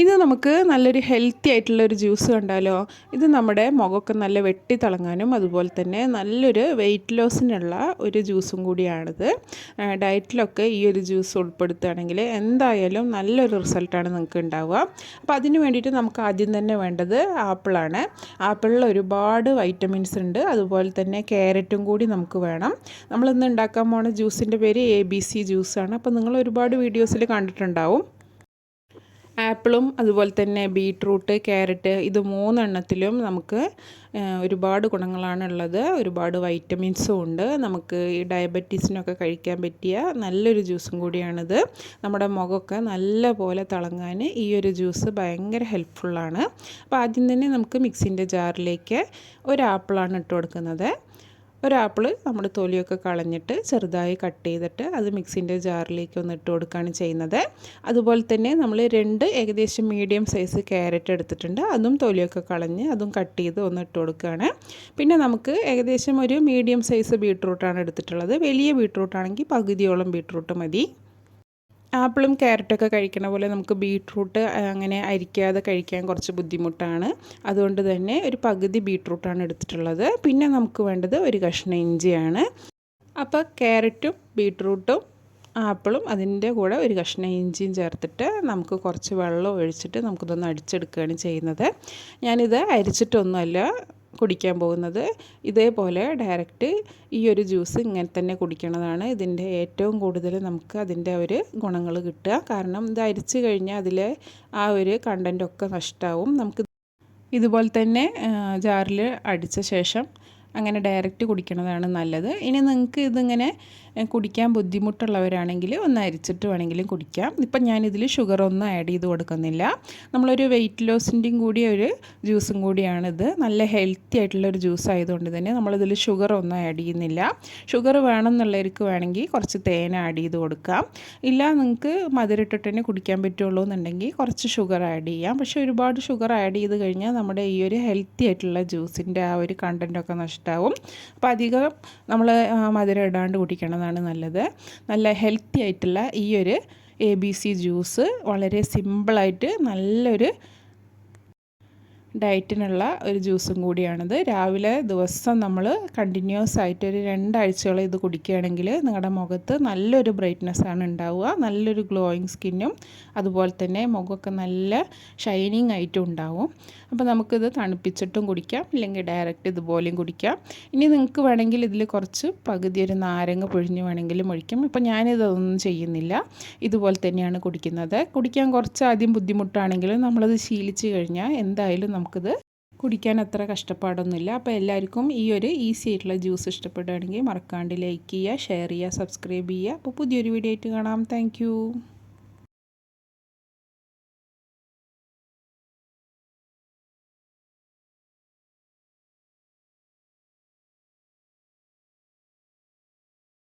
ഇത് നമുക്ക് നല്ലൊരു ഹെൽത്തി ആയിട്ടുള്ള ഒരു ജ്യൂസ് കണ്ടാലോ? ഇത് നമ്മുടെ മുഖമൊക്കെ നല്ല വെട്ടി തിളങ്ങാനും അതുപോലെ തന്നെ നല്ലൊരു വെയിറ്റ് ലോസിനുള്ള ഒരു ജ്യൂസും കൂടിയാണിത്. ഡയറ്റിലൊക്കെ ഈ ഒരു ജ്യൂസ് ഉൾപ്പെടുത്തുകയാണെങ്കിൽ എന്തായാലും നല്ലൊരു റിസൾട്ടാണ് നിങ്ങൾക്ക് ഉണ്ടാവുക. അപ്പോൾ അതിന് വേണ്ടിയിട്ട് നമുക്ക് ആദ്യം തന്നെ വേണ്ടത് ആപ്പിളാണ് ആപ്പിളിൽ ഒരുപാട് വൈറ്റമിൻസ് ഉണ്ട്. അതുപോലെ തന്നെ ക്യാരറ്റും കൂടി നമുക്ക് വേണം. നമ്മളിന്ന് ഉണ്ടാക്കാൻ പോണ ജ്യൂസിന്റെ പേര് എ ബി സി ജ്യൂസാണ് അപ്പോൾ നിങ്ങൾ ഒരുപാട് വീഡിയോസിൽ കണ്ടിട്ടുണ്ടാവും. ആപ്പിളും അതുപോലെ തന്നെ ബീട്രൂട്ട് ക്യാരറ്റ് ഇത് മൂന്നെണ്ണത്തിലും നമുക്ക് ഒരുപാട് ഗുണങ്ങളാണ് ഉള്ളത്. ഒരുപാട് വൈറ്റമിൻസും ഉണ്ട്. നമുക്ക് ഈ ഡയബറ്റീസിനൊക്കെ കഴിക്കാൻ പറ്റിയ നല്ലൊരു ജ്യൂസും കൂടിയാണിത്. നമ്മുടെ മുഖമൊക്കെ നല്ല പോലെ തിളങ്ങാൻ ഈ ഒരു ജ്യൂസ് ഭയങ്കര ഹെൽപ്ഫുള്ളാണ്. അപ്പോൾ ആദ്യം തന്നെ നമുക്ക് മിക്സിന്റെ ജാറിലേക്ക് ഒരു ആപ്പിളാണ് ഇട്ട് കൊടുക്കുന്നത്. ഒരാപ്പിൾ നമ്മൾ തൊലിയൊക്കെ കളഞ്ഞിട്ട് ചെറുതായി കട്ട് ചെയ്തിട്ട് അത് മിക്സിന്റെ ജാറിലേക്ക് ഒന്ന് ഇട്ട് കൊടുക്കുകയാണ് ചെയ്യുന്നത്. അതുപോലെ തന്നെ നമ്മൾ രണ്ട് ഏകദേശം മീഡിയം സൈസ് ക്യാരറ്റ് എടുത്തിട്ടുണ്ട്. അതും തൊലിയൊക്കെ കളഞ്ഞ് അതും കട്ട് ചെയ്ത് ഒന്ന് ഇട്ട് കൊടുക്കുകയാണ്. പിന്നെ നമുക്ക് ഏകദേശം ഒരു മീഡിയം സൈസ് ബീട്രൂട്ടാണ് എടുത്തിട്ടുള്ളത്. വലിയ ബീട്രൂട്ടാണെങ്കിൽ പകുതിയോളം ബീട്രൂട്ട് മതി. ആപ്പിളും ക്യാരറ്റൊക്കെ കഴിക്കണ പോലെ നമുക്ക് ബീട്രൂട്ട് അങ്ങനെ അരിക്കാതെ കഴിക്കാൻ കുറച്ച് ബുദ്ധിമുട്ടാണ്. അതുകൊണ്ട് തന്നെ ഒരു പകുതി ബീട്രൂട്ടാണ് എടുത്തിട്ടുള്ളത്. പിന്നെ നമുക്ക് വേണ്ടത് ഒരു കഷ്ണം ഇഞ്ചിയാണ്. അപ്പോൾ ക്യാരറ്റും ബീട്രൂട്ടും ആപ്പിളും അതിന്റെ കൂടെ ഒരു കഷ്ണം ഇഞ്ചിയും ചേർത്തിട്ട് നമുക്ക് കുറച്ച് വെള്ളം ഒഴിച്ചിട്ട് നമുക്കിതൊന്ന് അടിച്ചെടുക്കുകയാണ് ചെയ്യുന്നത്. ഞാനിത് അരിച്ചിട്ടൊന്നുമല്ല കുടിക്കാൻ പോകുന്നത്. ഇതേപോലെ ഡയറക്റ്റ് ഈ ഒരു ജ്യൂസ് ഇങ്ങനെ തന്നെ കുടിക്കണതാണ്. ഇതിന്റെ ഏറ്റവും കൂടുതൽ നമുക്ക് അതിന്റെ ഒരു ഗുണങ്ങൾ കിട്ടുക. കാരണം ഇത് അരിച്ച് കഴിഞ്ഞാൽ അതിലെ ആ ഒരു കണ്ടന്റൊക്കെ നഷ്ടമാവും നമുക്ക് ഇതുപോലെ തന്നെ ജാറിൽ അടിച്ച ശേഷം അങ്ങനെ ഡയറക്റ്റ് കുടിക്കുന്നതാണ് നല്ലത്. ഇനി നിങ്ങൾക്ക് ഇതിങ്ങനെ കുടിക്കാൻ ബുദ്ധിമുട്ടുള്ളവരാണെങ്കിൽ ഒന്ന് അരിച്ചിട്ട് വേണമെങ്കിലും കുടിക്കാം. ഇപ്പം ഞാനിതിൽ ഷുഗർ ഒന്നും ആഡ് ചെയ്ത് കൊടുക്കുന്നില്ല. നമ്മളൊരു വെയിറ്റ് ലോസിന്റെയും കൂടി ഒരു ജ്യൂസും കൂടിയാണിത്. നല്ല ഹെൽത്തി ആയിട്ടുള്ളൊരു ജ്യൂസ് ആയതുകൊണ്ട് തന്നെ നമ്മളിതിൽ ഷുഗർ ഒന്നും ആഡ് ചെയ്യുന്നില്ല. ഷുഗർ വേണമെന്നുള്ളവർക്ക് വേണമെങ്കിൽ കുറച്ച് തേൻ ആഡ് ചെയ്ത് കൊടുക്കാം. ഇല്ല നിങ്ങൾക്ക് മധുരിട്ടിട്ട് തന്നെ കുടിക്കാൻ പറ്റുള്ളൂ എന്നുണ്ടെങ്കിൽ കുറച്ച് ഷുഗർ ആഡ് ചെയ്യാം. പക്ഷേ ഒരുപാട് ഷുഗർ ആഡ് ചെയ്ത് കഴിഞ്ഞാൽ നമ്മുടെ ഈ ഒരു ഹെൽത്തി ആയിട്ടുള്ള ജ്യൂസിന്റെ ആ ഒരു കണ്ടന്റൊക്കെ നഷ്ടമാവും അപ്പോൾ അധികം നമ്മൾ മധുരം ഇടാണ്ട് കുടിക്കണം ചെയ്യുന്നതാണ് നല്ലത്. നല്ല ഹെൽത്തി ആയിട്ടുള്ള ഈ ഒരു എ ബി സി ജ്യൂസ് വളരെ സിമ്പിളായിട്ട് നല്ലൊരു ഡയറ്റിനുള്ള ഒരു ജ്യൂസും കൂടിയാണിത്. രാവിലെ ദിവസം നമ്മൾ കണ്ടിന്യൂസ് ആയിട്ട് ഒരു രണ്ടാഴ്ചയോളം ഇത് കുടിക്കുകയാണെങ്കിൽ നിങ്ങളുടെ മുഖത്ത് നല്ലൊരു ബ്രൈറ്റ്നെസ് ആണ് ഉണ്ടാവുക. നല്ലൊരു ഗ്ലോയിങ് സ്കിന്നും അതുപോലെ തന്നെ മുഖമൊക്കെ നല്ല ഷൈനിങ് ആയിട്ടും ഉണ്ടാവും. അപ്പോൾ നമുക്കിത് തണുപ്പിച്ചിട്ടും കുടിക്കാം. ഇല്ലെങ്കിൽ ഡയറക്റ്റ് ഇതുപോലെയും കുടിക്കാം. ഇനി നിങ്ങൾക്ക് വേണമെങ്കിൽ ഇതിൽ കുറച്ച് പകുതി ഒരു നാരങ്ങ പൊഴിഞ്ഞ് വേണമെങ്കിലും ഒഴിക്കും. ഇപ്പോൾ ഞാനിതൊന്നും ചെയ്യുന്നില്ല. ഇതുപോലെ തന്നെയാണ് കുടിക്കുന്നത്. കുടിക്കാൻ കുറച്ച് ആദ്യം ബുദ്ധിമുട്ടാണെങ്കിലും നമ്മളത് ശീലിച്ച് കഴിഞ്ഞാൽ എന്തായാലും നമുക്കിത് കുടിക്കാൻ അത്ര കഷ്ടപ്പാടൊന്നുമില്ല. അപ്പോൾ എല്ലാവർക്കും ഈ ഒരു ഈസി ആയിട്ടുള്ള ജ്യൂസ് ഇഷ്ടപ്പെടുകയാണെങ്കിൽ മറക്കാണ്ട് ലൈക്ക് ചെയ്യുക ഷെയർ ചെയ്യുക സബ്സ്ക്രൈബ് ചെയ്യുക. അപ്പോൾ പുതിയൊരു വീഡിയോ ആയിട്ട് കാണാം. താങ്ക്